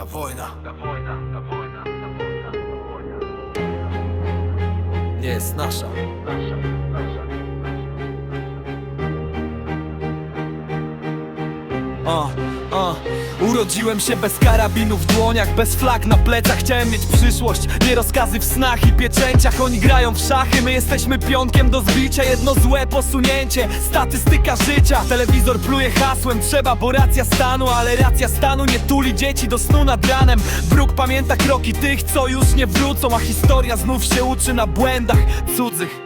Ta wojna nie jest nasza. A, a. Urodziłem się bez karabinu w dłoniach, bez flag na plecach. Chciałem mieć przyszłość, nie rozkazy w snach i pieczęciach. Oni grają w szachy, my jesteśmy pionkiem do zbicia. Jedno złe posunięcie, statystyka życia. Telewizor pluje hasłem, trzeba, bo racja stanu. Ale racja stanu nie tuli dzieci do snu nad ranem. Bruk pamięta kroki tych, co już nie wrócą. A historia znów się uczy na błędach cudzych.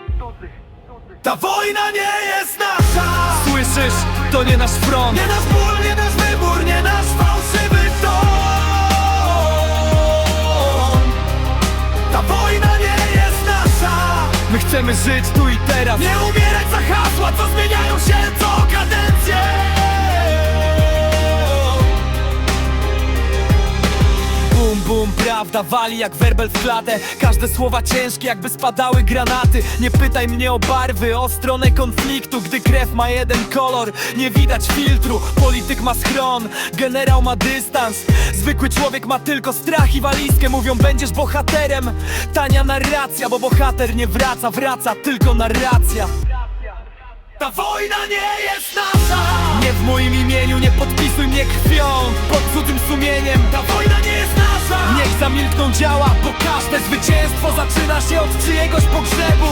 Ta wojna nie jest nasza. Słyszysz? To nie nasz front. Nie nasz chcemy żyć tu i teraz. Nie umierać za hasła, co zmieniają się co kadencję Bum, bum, prawda wali jak werbel w klatę. Każde słowa ciężkie jakby spadały granaty. Nie pytaj mnie o barwy, o stronę konfliktu. Gdy krew ma jeden kolor, nie widać filtru. Polityk ma schron, generał ma dystans. Zwykły człowiek ma tylko strach i walizkę. Mówią będziesz bohaterem. Tania narracja, bo bohater nie wraca Wraca tylko narracja. Ta wojna nie jest nasza. Nie w moim imieniu, nie podpisuj mnie krwią. Pod cudzym sumieniem Ta wojna Działa, bo każde zwycięstwo zaczyna się od czyjegoś pogrzebu.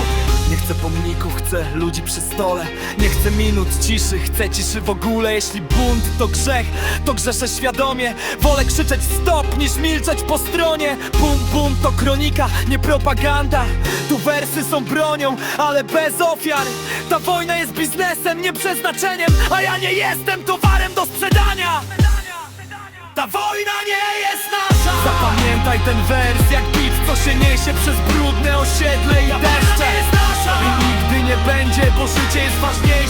Nie chcę pomników, chcę ludzi przy stole. Nie chcę minut ciszy, chcę ciszy w ogóle. Jeśli bunt to grzech, to grzeszę świadomie. Wolę krzyczeć stop niż milczeć po stronie. Bum bum to kronika, nie propaganda. Tu wersy są bronią, ale bez ofiar. Ta wojna jest biznesem, nie przeznaczeniem. A ja nie jestem towarem do sprzedania. Ta wojna nie jest nasza Zapamiętaj ten wers jak bit, co się niesie przez brudne osiedle i deszcze. I nigdy nie będzie, bo życie jest ważniejsze